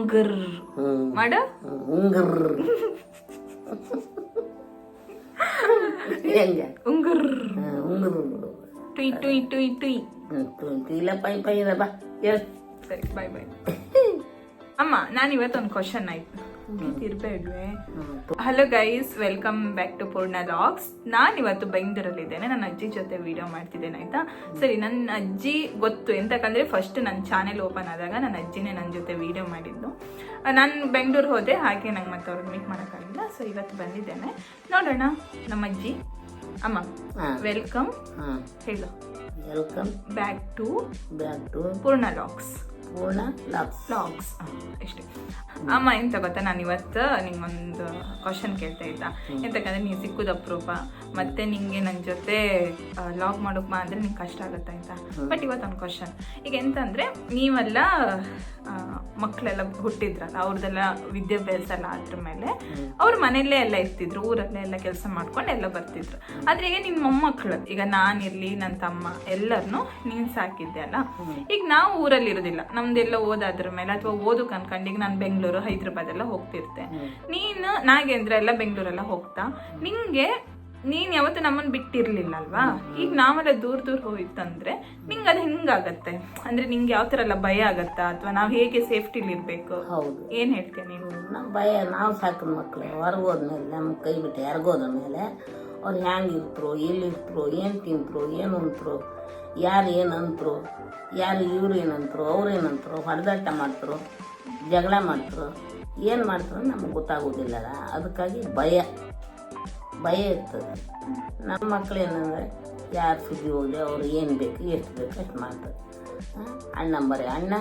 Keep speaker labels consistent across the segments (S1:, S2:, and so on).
S1: ಉಂಗರ್ ಮಾಡ.
S2: ಉಂಗರ್ ಹೆಂಗ?
S1: ಉಂಗರ್
S2: ಉಂಗರ್
S1: ಟುಯ್ ಟುಯ್ ಟುಯ್ ಟುಯ್.
S2: ಇಲ್ಲ ಪೈ ಪೈ ಬಾ. ಹೇಳು.
S1: ಸರಿ ಬಾಯ್ ಬಾಯ್ ಅಮ್ಮ ನಾನು ಇವತ್ತೊಂದು ಕ್ವಶನ್ ಆಯ್ತು. ಮುಗಿತಿರ್ಬೇಡ್ವೆ hello guys welcome back to Poorna vlogs ನಾನು ಇವತ್ತು ಬೆಂಗಳೂರಲ್ಲಿದ್ದೇನೆ ನನ್ನ ಅಜ್ಜಿ ಜೊತೆ ವಿಡಿಯೋ ಮಾಡ್ತಿದ್ದೇನೆ ಆಯ್ತಾ? ಸರಿ ನನ್ನ ಅಜ್ಜಿ ಗೊತ್ತು ಎಂತಕ್ಕಂದ್ರೆ ಫಸ್ಟ್ ನನ್ನ ಚಾನೆಲ್ ಓಪನ್ ಆದಾಗ ನನ್ನ ಅಜ್ಜಿನೇ ನನ್ನ ಜೊತೆ ವಿಡಿಯೋ ಮಾಡಿದ್ದು. ನಾನು ಬೆಂಗಳೂರು ಹೋದೆ ಹಾಗೆ ನಂಗೆ ಮತ್ತೆ ಅವ್ರಿಗೆ ಮೀಟ್ ಮಾಡೋಕ್ಕಾಗಿಲ್ಲ ಸೊ ಇವತ್ತು ಬಂದಿದ್ದೇನೆ. ನೋಡೋಣ ನಮ್ಮ ಅಜ್ಜಿ. ಅಮ್ಮ ವೆಲ್ಕಮ್ ಹೇಳು.
S2: Welcome
S1: back to
S2: back to
S1: Poorna vlogs
S2: Poorna vlogs
S1: vlogs ಅಷ್ಟೇ ಅಮ್ಮ ಎಂತ ಗೊತ್ತಾ ನಾನು ಇವತ್ತು ನಿಂಗೊಂದು ಕ್ವಶನ್ ಕೇಳ್ತಾ ಇದ್ದ. ಎಂತಕ್ಕಂದ್ರೆ ನೀನು ಸಿಕ್ಕುದು ಅಪರೂಪ ಮತ್ತೆ ನಿಂಗೆ ನನ್ನ ಜೊತೆ ಲಾಗ್ ಮಾಡೋಕ್ ಅಂದ್ರೆ ನಿಂಗೆ ಕಷ್ಟ ಆಗುತ್ತೆ ಆಯ್ತಾ? ಬಟ್ ಇವತ್ತೊಂದು ಕ್ವಶನ್ ಈಗ ಎಂತ ಅಂದ್ರೆ ನೀವೆಲ್ಲ ಮಕ್ಕಳೆಲ್ಲ ಮಕ್ಳೆಲ್ಲ ಹುಟ್ಟಿದ್ರಲ್ಲ ಅವ್ರದ್ದೆಲ್ಲ ವಿದ್ಯಾಭ್ಯಾಸ ಎಲ್ಲ ಆದ್ರ ಮೇಲೆ ಅವ್ರ ಮನೆಯಲ್ಲೇ ಎಲ್ಲ ಇರ್ತಿದ್ರು ಊರಲ್ಲೇ ಎಲ್ಲ ಕೆಲಸ ಮಾಡ್ಕೊಂಡು ಎಲ್ಲ ಬರ್ತಿದ್ರು. ಆದ್ರೆ ಈಗ ನಿಮ್ಮ ಮೊಮ್ಮಕ್ಕಳು ಈಗ ನಾನಿರ್ಲಿ ನನ್ನ ತಮ್ಮ ಎಲ್ಲರನ್ನೂ ನೀನ್ ಸಾಕಿದ್ದೆ ಅಲ್ಲ? ಈಗ ನಾವು ಊರಲ್ಲಿ ಇರೋದಿಲ್ಲ ನಮ್ದೆಲ್ಲ ಓದಾದ್ರ ಮೇಲೆ ಅಥವಾ ಓದಕ್ ಅನ್ಕೊಂಡು ಈಗ ನಾನು ಬೆಂಗಳೂರು ಹೈದ್ರಾಬಾದ್ ಎಲ್ಲ ಹೋಗ್ತಿರ್ತೆ ನೀನು ನಾಗೇಂದ್ರ ಎಲ್ಲ ಬೆಂಗಳೂರೆಲ್ಲ ಹೋಗ್ತಾ? ನಿಂಗೆ ನೀನ್ ಯಾವತ್ತು ನಮ್ಮನ್ ಬಿಟ್ಟಿರ್ಲಿಲ್ಲ ಅಲ್ವಾ ಈಗ ನಾವೆಲ್ಲ ದೂರ ದೂರ ಹೋಯ್ತಂದ್ರೆ ನಿಂಗೆ ಅದು ಹೆಂಗಾಗತ್ತೆ? ಅಂದ್ರೆ ನಿಂಗೆ ಯಾವ ತರ ಎಲ್ಲ ಭಯ ಆಗತ್ತಾ? ಅಥವಾ ನಾವು ಹೇಗೆ ಸೇಫ್ಟಿಲಿ ಇರ್ಬೇಕು?
S2: ಹೌದು.
S1: ಏನ್ ಹೇಳ್ತೀಯ
S2: ನೀವು? ಭಯ ನಾವು ಸಾಕಿದ ಮಕ್ಕಳು ಹೊರಗೆ ಹೋದ್ಮೇಲೆ ನಮ್ಮ ಕೈ ಬಿಟ್ಟು ಯಾರಿಗೋದ ಮೇಲೆ ಅವ್ರು ಹ್ಯಾಂಗೆ ಇರ್ತರು ಎಲ್ಲಿರ್ತರು ಏನು ತಿಂತರು, ಏನು ಉಂಟ್ರು ಯಾರು ಏನು ಅಂತರು, ಯಾರು ಇವ್ರು ಏನಂತರು ಅವ್ರು ಏನಂತರು ಹೊಡೆದಾಟ ಮಾಡ್ತರು, ಜಗಳ ಮಾಡ್ತರು, ಏನು ಮಾಡ್ತಾರೆ ನಮಗೆ ಗೊತ್ತಾಗೋದಿಲ್ಲ. ಅದಕ್ಕಾಗಿ ಭಯ ಭಯ ಇರ್ತದೆ. ನಮ್ಮ ಮಕ್ಳು ಏನಂದರೆ, ಯಾರು ಸುದ್ದಿ ಹೋಗಲಿ ಅವ್ರು ಏನು ಬೇಕು, ಎಷ್ಟು ಬೇಕು ಅಷ್ಟು ಮಾಡ್ತಾರೆ. ಅಣ್ಣಂಬರಿ ಅಣ್ಣ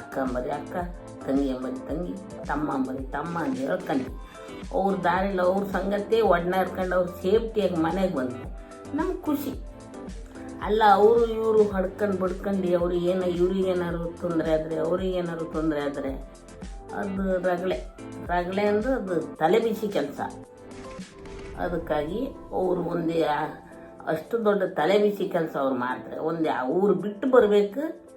S2: ಅಕ್ಕಂಬರಿ ಅಕ್ಕ ತಂಗಿ ಅಂಬರಿ ತಂಗಿ, ತಮ್ಮ ಬರಿ ತಮ್ಮ ಅಂತ ಹೇಳ್ಕೊಂಡು ಅವ್ರ ದಾರಿಲಿ ಅವ್ರ ಸಂಗತಿ ಒಡನಾಡ್ಕೊಂಡು ಅವ್ರು ಸೇಫ್ಟಿಯಾಗಿ ಮನೆಗೆ ಬಂದರು. ನಮ್ಗೆ ಖುಷಿ. ಅಲ್ಲ, ಅವರು ಇವರು ಹೊಡ್ಕೊಂಡು ಬಡ್ಕೊಂಡು ಅವ್ರಿಗೆ ಏನೋ, ಇವ್ರಿಗೆ ಏನಾದ್ರು ತೊಂದರೆ ಆದರೆ, ಅವ್ರಿಗೆ ಏನಾದ್ರು ತೊಂದರೆ ಆದರೆ, ಅದು ರಗಳೆ. ರಗಳೆ ಅಂದ್ರೆ ಅದು ತಲೆ ಬಿಸಿ ಕೆಲಸ. ಅದಕ್ಕಾಗಿ ಅವರು ಒಂದೇ ಅಷ್ಟು ದೊಡ್ಡ ತಲೆ ಬಿಸಿ ಕೆಲಸ ಅವ್ರು ಮಾಡ್ತಾರೆ. ಒಂದೇ ಊರು ಬಿಟ್ಟು ಬರಬೇಕು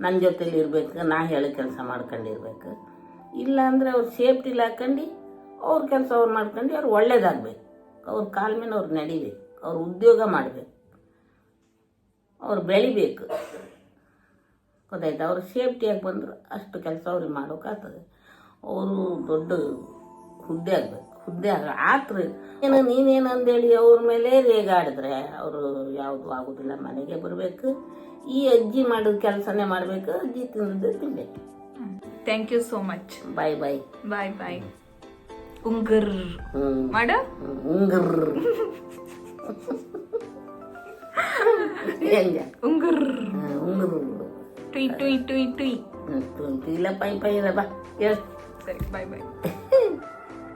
S2: ನನ್ನ ಜೊತೇಲಿ ಇರಬೇಕು, ನಾ ಹೇಳೋ ಕೆಲಸ ಮಾಡ್ಕೊಂಡಿರ್ಬೇಕು. ಇಲ್ಲ ಅಂದರೆ ಅವ್ರು ಸೇಫ್ಟಿಲಿ ಹಾಕೊಂಡು ಅವ್ರ ಕೆಲಸ ಅವ್ರು ಮಾಡ್ಕೊಂಡು ಅವ್ರು ಒಳ್ಳೇದಾಗಬೇಕು. ಅವ್ರ ಕಾಲ ಮೇಲೆ ಅವ್ರು ನಡಿಬೇಕು. ಅವ್ರು ಉದ್ಯೋಗ ಮಾಡಬೇಕು. ಅವ್ರು ಬೆಳಿಬೇಕು. ಗೊತ್ತಾಯ್ತು? ಅವ್ರು ಸೇಫ್ಟಿಯಾಗಿ ಬಂದರು ಅಷ್ಟು ಕೆಲಸ ಅವ್ರಿಗೆ ಮಾಡೋಕ್ಕಾಗ್ತದೆ ಅವರು ದೊಡ್ಡ ಹುದ್ದೆ ಆಗಬೇಕು. ಹುದ್ದೆ ಆಗ ಆತ್ರಿ. ಏನು ನೀನೇನು ಅಂದೇಳಿ ಅವ್ರ ಮೇಲೆ ರೇಗಾಡಿದ್ರೆ ಅವರು ಯಾವುದು ಆಗೋದಿಲ್ಲ ಮನೆಗೆ ಬರಬೇಕು. ಈ ಅಜ್ಜಿ ಮಾಡಿದ ಕೆಲಸನೇ ಮಾಡಬೇಕು. ಅಜ್ಜಿ ತಿಂದಿದ್ದು ತಿನ್ಬೇಕು.
S1: Thank you so much
S2: bye bye
S1: bye bye ಉಂಗರ್
S2: ಹ್ಞೂ
S1: ಮಾಡ
S2: ಉಂಗರ್ ಹೆಂಗ
S1: ಉಂಗರ್
S2: ಉಂಗರ್
S1: ಟುಯ್ ಟುಯ್ ಟುಯ್ ಟುಯ್
S2: ಇಲ್ಲ ಪೈ ಪೈ ಇದೆ ಬಾ ಹೇಳು
S1: ಸರಿ ಬಾಯ್ ಬಾಯ್